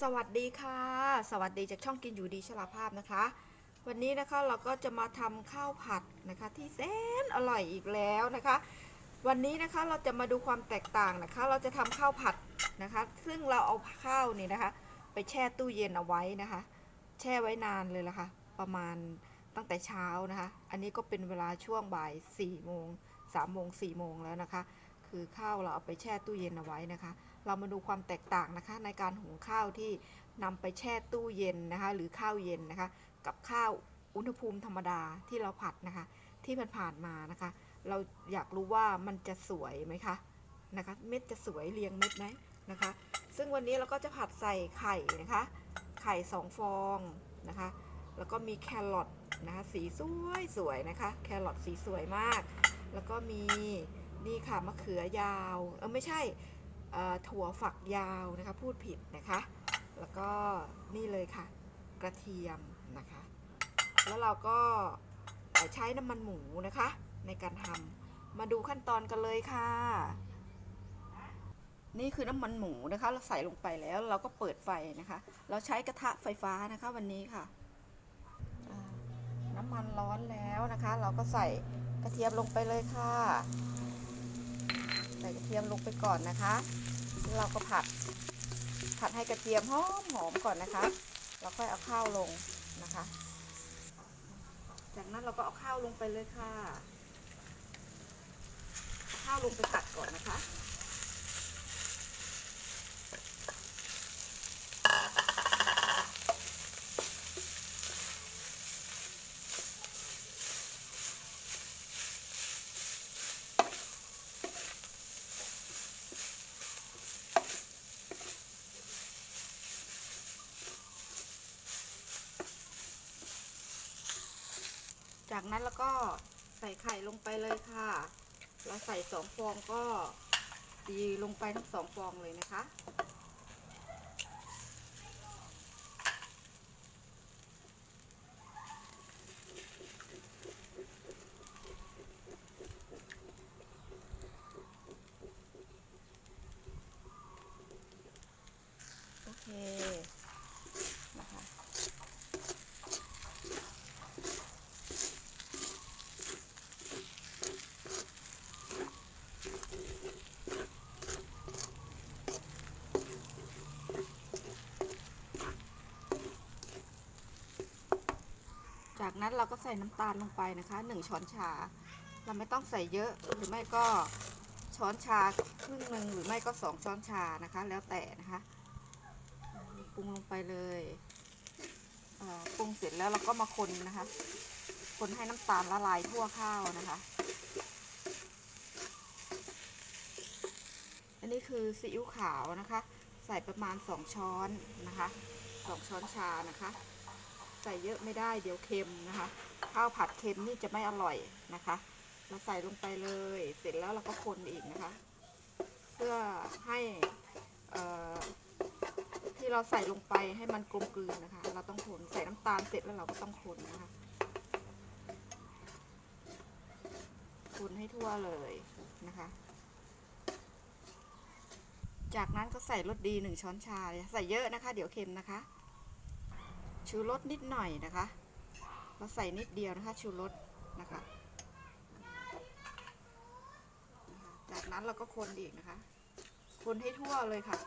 สวัสดีค่ะ สวัสดีจากช่องกินอยู่ดีชลาภาพนะคะ วันนี้นะคะเราก็จะมาทำข้าวผัดนะคะ ที่แสนอร่อยอีกแล้วนะคะ วันนี้นะคะเราจะมาดูความแตกต่างนะคะ เราจะทำข้าวผัดนะคะ ซึ่งเราเอาข้าวนี่นะคะ ไปแช่ตู้เย็นเอาไว้นะคะ แช่ไว้นานเลยละค่ะประมาณตั้งแต่เช้านะคะ อันนี้ก็เป็นเวลาช่วงบ่าย4ี่โมงสามโมงสี่โมงแล้วนะคะ คือข้าวเราเอาไปแช่ตู้เย็นเอาไว้นะคะ เรามาดูความแตกต่างนะคะ ในการหุงข้าวที่นำไปแช่ตู้เย็นนะคะ หรือข้าวเย็นนะคะ กับข้าวอุณหภูมิธรรมดาที่เราผัดนะคะ ที่มันผ่านมานะคะ เราอยากรู้ว่ามันจะสวยไหมคะนะคะ เม็ดจะสวยเรียงเม็ดไหมนะคะ ซึ่งวันนี้เราก็จะผัดใส่ไข่นะคะ ไข่สองฟองนะคะ แล้วก็มีแครอทนะคะสีสวยสวยนะคะ แครอทสีสวยมาก แล้วก็มีนี่ค่ะมะเขือยาวเออไม่ใช่ ถั่วฝักยาวนะคะพูดผิดนะคะ แล้วก็นี่เลยค่ะ กระเทียมนะคะ แล้วเราก็ใช้น้ำมันหมูนะคะ ในการทำมาดูขั้นตอนกันเลยค่ะ นี่คือน้ำมันหมูนะคะ เราใส่ลงไปแล้วเราก็เปิดไฟนะคะ เราใช้กระทะไฟฟ้านะคะวันนี้ค่ะ น้ำมันร้อนแล้วนะคะ เราก็ใส่กระเทียมลงไปเลยค่ะ ใส่กระเทียมลงไปก่อนนะคะแล้วเราก็ผัด ผัดให้กระเทียมหอมหอมก่อนนะคะ แล้วค่อยเอาข้าวลงนะคะ จากนั้นเราก็เอาข้าวลงไปเลยค่ะ ข้าวลงไปผัดก่อนนะคะ จากนั้นแล้วก็ใส่ไข่ลงไปเลยค่ะ เราใส่สองฟองก็ตีลงไปทั้งสองฟองเลยนะคะ โอเค นะคะ จากนั้นเราก็ใส่น้ำตาลลงไปนะคะหนึ่งช้อนชา เราไม่ต้องใส่เยอะหรือไม่ก็ช้อนชาครึ่งหนึ่งหรือไม่ก็สองช้อนชานะคะ แล้วแต่นะคะปรุงลงไปเลยเปรุงเสร็จแล้วเราก็มาคนนะคะ คนให้น้ำตาลละลายทั่วข้าวนะคะ อันนี้คือซีอิ๊วขาวนะคะ ใส่ประมาณสองช้อนนะคะสองช้อนชานะคะ ใส่เยอะไม่ได้เดี๋ยวเค็มนะคะ ข้าวผัดเค็มนี่จะไม่อร่อยนะคะ เราใส่ลงไปเลย เสร็จแล้วเราก็คนอีกนะคะ เพื่อให้เอ่อที่เราใส่ลงไปให้มันกลมกลืนนะคะ เราต้องคนใส่น้ำตาลเสร็จแล้วเราก็ต้องคนนะคะคนให้ทั่วเลยนะคะจากนั้นก็ใส่รสดีหนึ่งช้อนชา ใส่เยอะนะคะ เดี๋ยวเค็มนะคะ ชูรสนิดหน่อยนะคะเราใส่นิดเดียวนะคะชูรสนะคะ จากนั้นเราก็คนอีกนะคะ คนให้ทั่วเลยค่ะ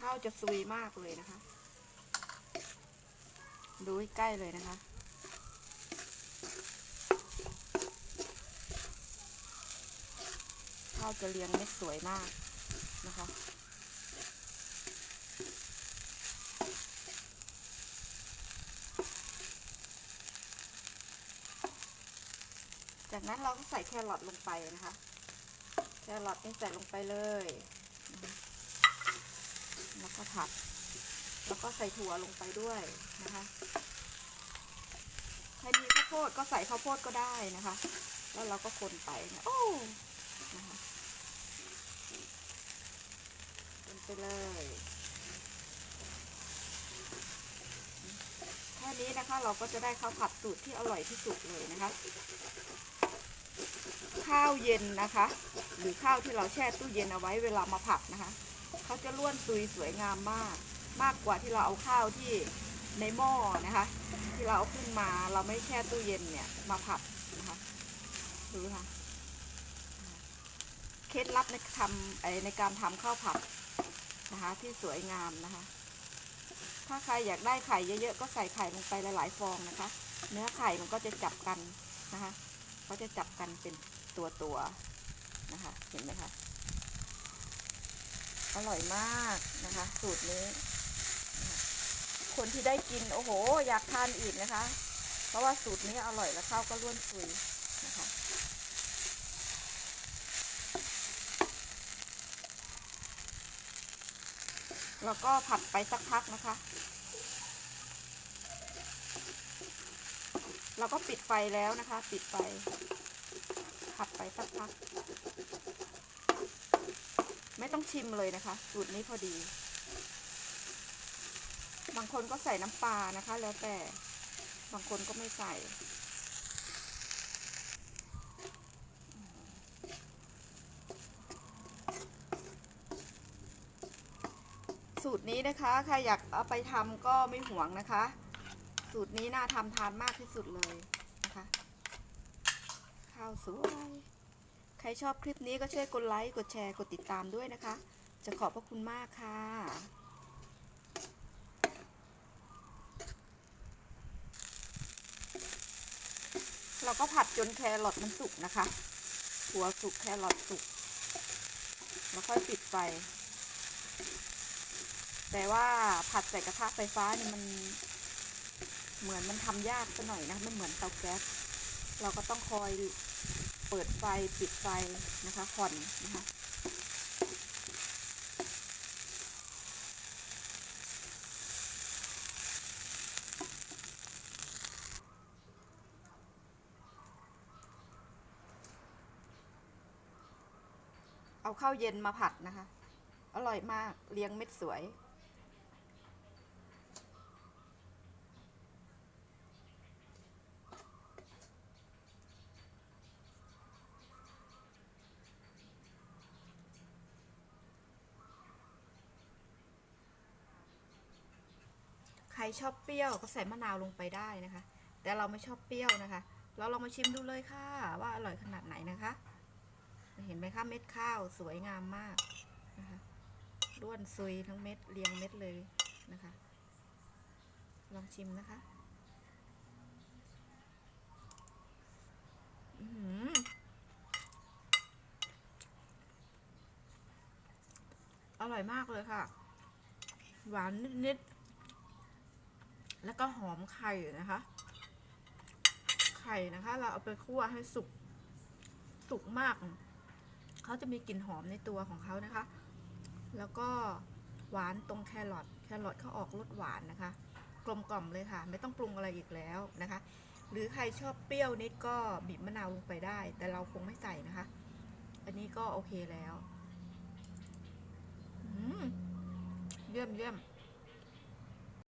ข้าวจะซุยมากเลยนะคะ ดูใกล้เลยนะคะข้าวจะเรียงเม็ดสวยมากนะคะ จากนั้นเราก็ใส่แครอทลงไปนะคะ แครอทนี่ใส่ลงไปเลย แล้วก็ผัด แล้วก็ใส่ถั่วลงไปด้วยนะคะใครมีข้าวโพดก็ใส่ข้าวโพดก็ได้นะคะ แล้วเราก็คนไปนะโอ้นะคะคนไปเลยแค่นี้นะคะเราก็จะได้ข้าวผัดสูตรที่อร่อยที่สุดเลยนะคะ ข้าวเย็นนะคะ หรือข้าวที่เราแช่ตู้เย็นเอาไว้เวลามาผัดนะคะเขาจะล้วนซุยสวยงามมาก มากกว่าที่เราเอาข้าวที่ในหม้อนะคะ ที่เราเอาขึ้นมาเราไม่แช่ตู้เย็นเนี่ยมาผัดนะคะดูค่ะเคล็ดลับในทำในการทำข้าวผัดนะคะ ที่สวยงามนะคะ ถ้าใครอยากได้ไข่เยอะๆก็ใส่ไข่ลงไปหลายๆฟองนะคะ เนื้อไข่มันก็จะจับกันนะคะก็จะจับกันเป็น ตัวตัวนะคะ เห็นไหมคะ อร่อยมากนะคะ สูตรนี้คะคนที่ได้กิน โอ้โห อยากทานอีกนะคะ เพราะว่าสูตรนี้อร่อยแล้วข้าวก็ร่วนซุยนะคะแล้วก็ผัดไปสักพักนะคะ เราก็ปิดไฟแล้วนะคะ ปิดไฟ ผัดไปสักพัก ไม่ต้องชิมเลยนะคะ สูตรนี้พอดี บางคนก็ใส่น้ำปลานะคะ แล้วแต่บางคนก็ไม่ใส่สูตรนี้นะคะ ใครอยากเอาไปทำก็ไม่ห่วงนะคะ สูตรนี้น่าทำทานมากที่สุดเลยนะคะ ข้าวสวย ใครชอบคลิปนี้ก็ช่วยกดไลค์ กดแชร์ กดติดตามด้วยนะคะ จะขอบพระคุณมากค่ะเราก็ผัดจนแครอทมันสุกนะคะ หัวสุกแครอทสุก แล้วค่อยปิดไฟ แต่ว่าผัดใส่กระทะไฟฟ้านี่มันเหมือนมันทำยากซะหน่อยนะไม่เหมือนเตาแก๊ส เราก็ต้องคอย ปิดไฟปิดไฟนะคะผ่อนนะคะเอาข้าวเย็นมาผัดนะคะ อร่อยมาก เลี้ยงเม็ดสวย รชอบเปรี้ยวก็ใส่มะนาวลงไปได้นะคะ แต่เราไม่ชอบเปรี้ยวนะคะ เราลองมาชิมดูเลยค่ะ ว่าอร่อยขนาดไหนนะคะ เห็นไหมคะเม็ดข้าวสวยงามมากนะคะร่วนซุยทั้งเม็ดเรียงเม็ดเลยนะคะ ลองชิมนะคะอื้อหือร่อยมากเลยค่ะ หวานนิดๆ แล้วก็หอมไข่นะคะ ไข่นะคะ เราเอาไปคั่วให้สุก สุกมาก เขาจะมีกลิ่นหอมในตัวของเขานะคะ แล้วก็หวานตรงแครอท แครอทเขาออกรสหวานนะคะ กลมกล่อมเลยค่ะ ไม่ต้องปรุงอะไรอีกแล้วนะคะ หรือใครชอบเปรี้ยวนิดก็บีบมะนาวลงไปได้ แต่เราคงไม่ใส่นะคะ อันนี้ก็โอเคแล้วอืมเยี่ยมเยี่ยม